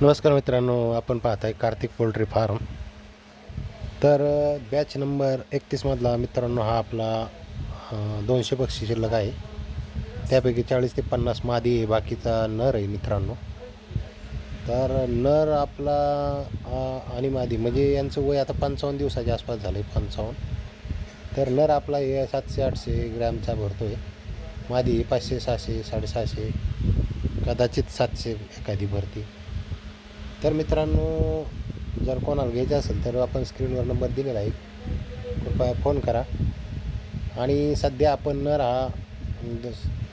नमस्कार मित्रांनो आपण पाहत आहे कार्तिक पोल्ट्री फार्म. तर बॅच नंबर एकतीसमधला मित्रांनो हा आपला दोनशे पक्षी शिल्लक आहे. त्यापैकी चाळीस ते पन्नास मादी आहे बाकीचा नर आहे मित्रांनो. तर नर आपला आणि मादी म्हणजे यांचं वय आता पंचावन्न दिवसाच्या आसपास झालं आहे पंचावन्न. तर नर आपला हे सातशे आठशे ग्रॅमचा भरतो आहे मादी पाचशे सहाशे साडेसहाशे कदाचित सातशे एखादी भरती. तर मित्रांनो जर कोणाला घ्यायचं असेल तर आपण स्क्रीनवर नंबर दिलेला आहे. कृपया फोन करा. आणि सध्या आपण नर हा म्हणजे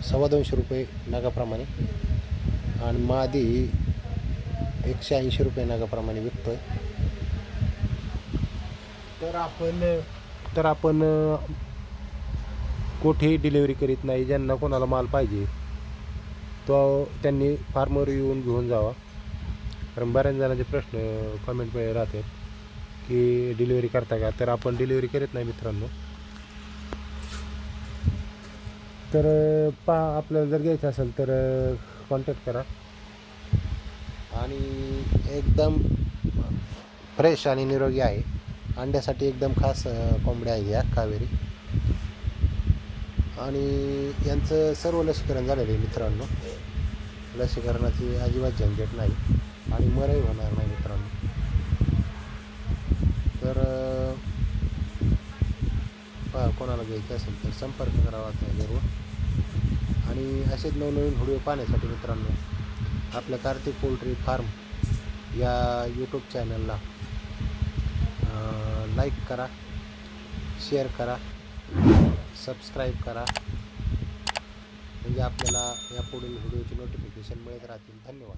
सव्वा दोनशे रुपये नगाप्रमाणे. आणि मादी एकशे ऐंशी रुपये नगाप्रमाणे विकतो आहे तर आपण तर आपण कुठेही डिलिव्हरी करीत नाही. ज्यांना कोणाला माल पाहिजे तो त्यांनी फार्मवर येऊन घेऊन जावा. कारण बऱ्याच जणांचे प्रश्न कॉमेंटमध्ये राहतात की डिलिव्हरी करता का? तर आपण डिलिव्हरी करत नाही मित्रांनो. तर पा आपल्याला जर घ्यायचं असेल तर कॉन्टॅक्ट करा. आणि एकदम फ्रेश आणि निरोगी आहे. अंड्यासाठी एकदम खास कोंबड्या आहे या कावेरी. आणि यांचं सर्व लसीकरण झालेलं आहे मित्रांनो. लसीकरणाची अजिबात झंझट नाही. आणि मरही होणार नाही मित्रांनो. तर कोणाला घ्यायचं असेल तर संपर्क करावा जरूर. आणि असेच नवनवीन व्हिडिओ पाहण्यासाठी मित्रांनो आपल्या कार्तिक पोल्ट्री फार्म या यूट्यूब चॅनलला लाईक करा शेअर करा सबस्क्राईब करा. म्हणजे आपल्याला या पुढील व्हिडिओची नोटिफिकेशन मिळत राहतील. धन्यवाद.